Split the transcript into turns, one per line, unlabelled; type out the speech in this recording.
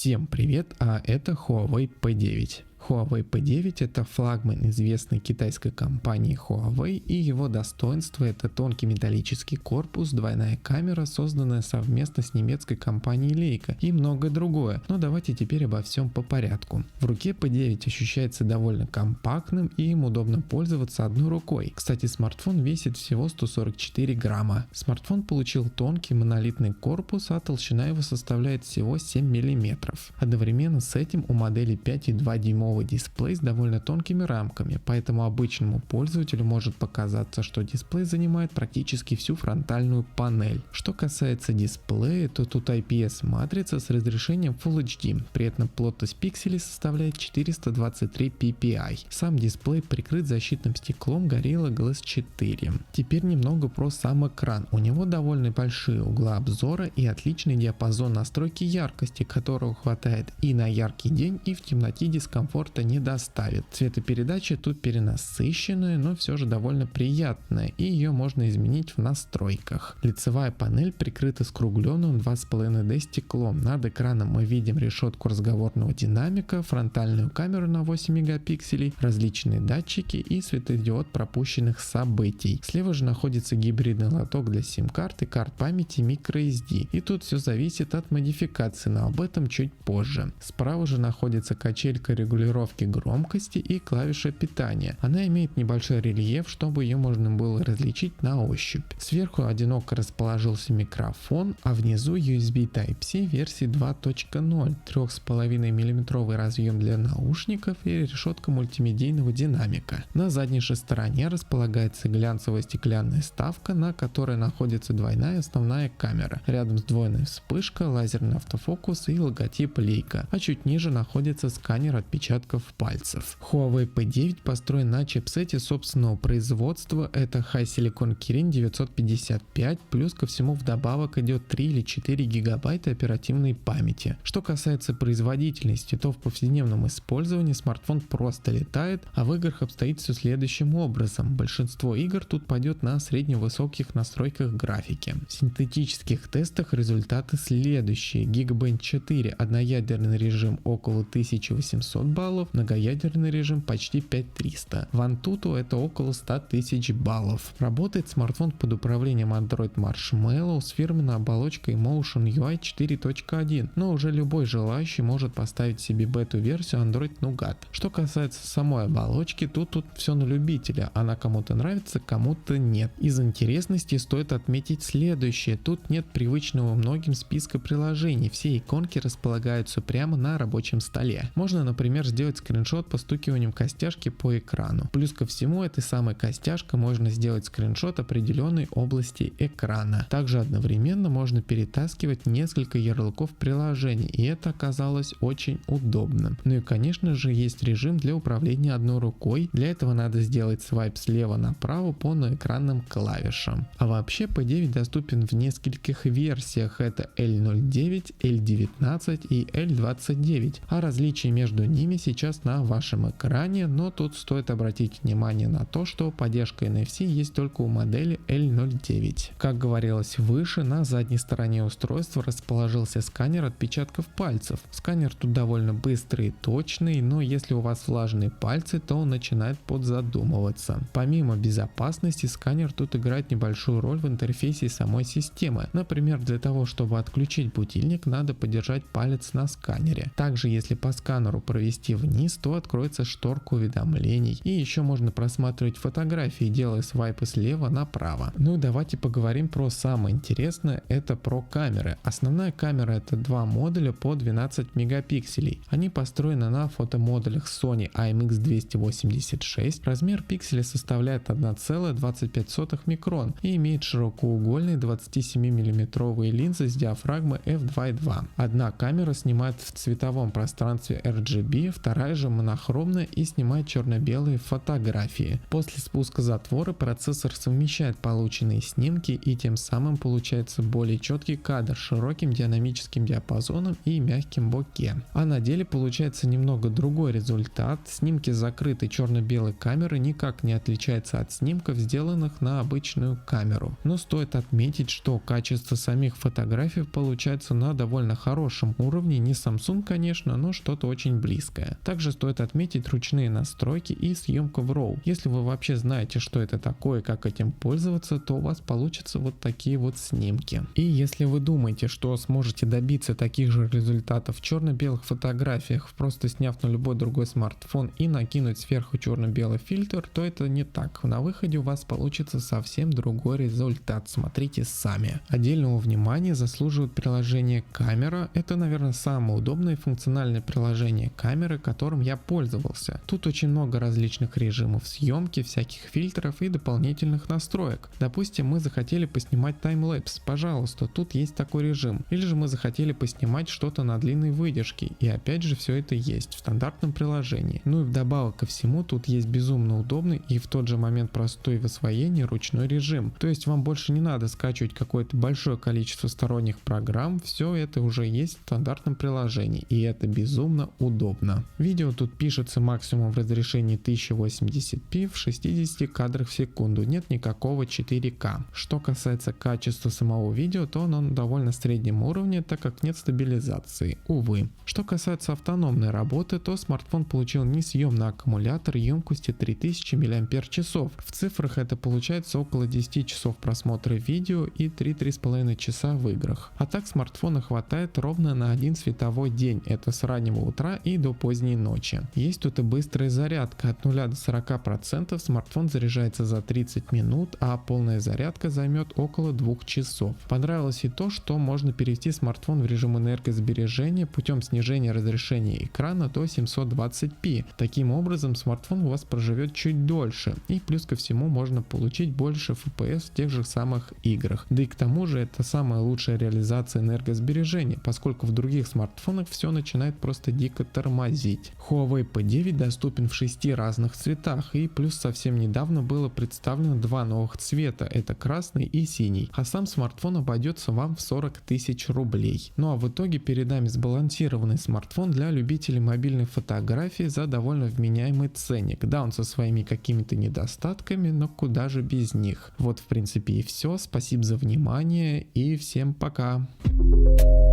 Всем привет, а это Huawei P9. Huawei P9 это флагман известной китайской компании Huawei и его достоинство это тонкий металлический корпус, двойная камера, созданная совместно с немецкой компанией Leica и многое другое. Но давайте теперь обо всем по порядку. В руке P9 ощущается довольно компактным и им удобно пользоваться одной рукой. Кстати, смартфон весит всего 144 грамма. Смартфон получил тонкий монолитный корпус, а толщина его составляет всего 7 миллиметров. Одновременно с этим у модели 5,2 дюймового дисплей с довольно тонкими рамками, поэтому обычному пользователю может показаться, что дисплей занимает практически всю фронтальную панель. Что касается дисплея, то тут IPS матрица с разрешением Full HD, при этом плотность пикселей составляет 423 ppi. Сам дисплей прикрыт защитным стеклом Gorilla Glass 4. Теперь немного про сам экран. У него довольно большие угла обзора и отличный диапазон настройки яркости, которого хватает и на яркий день, и в темноте дискомфорт комфорта не доставит. Цветопередача тут перенасыщенная, но все же довольно приятная, и ее можно изменить в настройках. Лицевая панель прикрыта скругленным 2,5D стеклом. Над экраном мы видим решетку разговорного динамика, фронтальную камеру на 8 мегапикселей, различные датчики и светодиод пропущенных событий. Слева же находится гибридный лоток для сим-карт и карт памяти microSD. И тут все зависит от модификации, но об этом чуть позже. Справа же находится качелька регулировки регулировки громкости и клавиша питания. Она имеет небольшой рельеф, чтобы ее можно было различить на ощупь. Сверху одиноко расположился микрофон, а внизу USB Type-C версии 2.0, 3,5 мм разъем для наушников и решетка мультимедийного динамика. На задней же стороне располагается глянцевая стеклянная ставка, на которой находится двойная основная камера. Рядом сдвоенная вспышка, лазерный автофокус и логотип Leica, а чуть ниже находится сканер отпечатков отпечатков пальцев. Huawei P9 построен на чипсете собственного производства, это High Silicon Kirin 955, плюс ко всему вдобавок идет 3 или 4 гигабайта оперативной памяти. Что касается производительности, то в повседневном использовании смартфон просто летает, а в играх обстоит все следующим образом. Большинство игр тут пойдет на средневысоких настройках графики. В синтетических тестах результаты следующие. Geekbench 4 одноядерный режим около 1800 баллов, баллов, многоядерный режим почти 5300. В Antutu это около 100 тысяч баллов. Работает смартфон под управлением Android Marshmallow с фирменной оболочкой Motion UI 4.1, но уже любой желающий может поставить себе бету-версию Android Nougat. Что касается самой оболочки, тут тут все на любителя, она кому-то нравится, кому-то нет. Из интересности стоит отметить следующее, тут нет привычного многим списка приложений, все иконки располагаются прямо на рабочем столе. Можно, например, сделать сделать скриншот постукиванием костяшки по экрану. Плюс ко всему этой самой костяшкой можно сделать скриншот определенной области экрана. Также одновременно можно перетаскивать несколько ярлыков приложений и это оказалось очень удобным. Ну и конечно же есть режим для управления одной рукой. Для этого надо сделать свайп слева направо по наэкранным клавишам. А вообще P9 доступен в нескольких версиях. Это L09, L19 и L29. А различия между ними сейчас на вашем экране, но тут стоит обратить внимание на то, что поддержка NFC есть только у модели L09. Как говорилось выше, на задней стороне устройства расположился сканер отпечатков пальцев. Сканер тут довольно быстрый и точный, но если у вас влажные пальцы, то он начинает подзадумываться. Помимо безопасности, сканер тут играет небольшую роль в интерфейсе самой системы. Например, для того, чтобы отключить будильник, надо подержать палец на сканере. Также, если по сканеру провести вниз, то откроется шторка уведомлений. И еще можно просматривать фотографии, делая свайпы слева направо. Ну и давайте поговорим про самое интересное, это про камеры. Основная камера это два модуля по 12 мегапикселей. Они построены на фотомодулях Sony IMX286. Размер пикселя составляет 1,25 микрон и имеет широкоугольные 27 миллиметровые линзы с диафрагмой f2.2. Одна камера снимает в цветовом пространстве RGB, вторая же монохромная и снимает черно-белые фотографии. После спуска затвора процессор совмещает полученные снимки и тем самым получается более четкий кадр с широким динамическим диапазоном и мягким боке. А на деле получается немного другой результат. Снимки закрытой черно-белой камеры никак не отличаются от снимков, сделанных на обычную камеру. Но стоит отметить, что качество самих фотографий получается на довольно хорошем уровне, не Samsung конечно, но что-то очень близкое. Также стоит отметить ручные настройки и съемку в RAW. Если вы вообще знаете, что это такое, как этим пользоваться, то у вас получатся вот такие вот снимки. И если вы думаете, что сможете добиться таких же результатов в черно-белых фотографиях, просто сняв на любой другой смартфон и накинуть сверху черно-белый фильтр, то это не так. На выходе у вас получится совсем другой результат. Смотрите сами. Отдельного внимания заслуживает приложение камера. Это, наверное, самое удобное и функциональное приложение камеры, которым я пользовался. Тут очень много различных режимов съемки, всяких фильтров и дополнительных настроек. Допустим, мы захотели поснимать таймлэпс, пожалуйста, тут есть такой режим. Или же мы захотели поснимать что-то на длинной выдержке, и опять же все это есть в стандартном приложении. Ну и вдобавок ко всему тут есть безумно удобный и в тот же момент простой в освоении ручной режим. То есть вам больше не надо скачивать какое-то большое количество сторонних программ, все это уже есть в стандартном приложении и это безумно удобно. Видео тут пишется максимум в разрешении 1080p в 60 кадрах в секунду, нет никакого 4К. Что касается качества самого видео, то оно на довольно среднем уровне, так как нет стабилизации, увы. Что касается автономной работы, то смартфон получил несъемный аккумулятор емкостью 3000 мАч. В цифрах это получается около 10 часов просмотра видео и 3-3,5 часа в играх. А так смартфона хватает ровно на один световой день, это с раннего утра и до поздней ночи. Есть тут и быстрая зарядка, от 0 до 40% смартфон заряжается за 30 минут, а полная зарядка займет около 2 часов. Понравилось и то, что можно перевести смартфон в режим энергосбережения путем снижения разрешения экрана до 720p. Таким образом смартфон у вас проживет чуть дольше и плюс ко всему можно получить больше FPS в тех же самых играх. Да и к тому же это самая лучшая реализация энергосбережения, поскольку в других смартфонах все начинает просто дико тормозить. Huawei P9 доступен в 6 разных цветах и плюс совсем недавно было представлено два новых цвета, это красный и синий, а сам смартфон обойдется вам в 40 тысяч рублей. Ну а в итоге перед нами сбалансированный смартфон для любителей мобильной фотографии за довольно вменяемый ценник. Да, он со своими какими-то недостатками, но куда же без них. Вот в принципе и все. Спасибо за внимание и всем пока. Thank you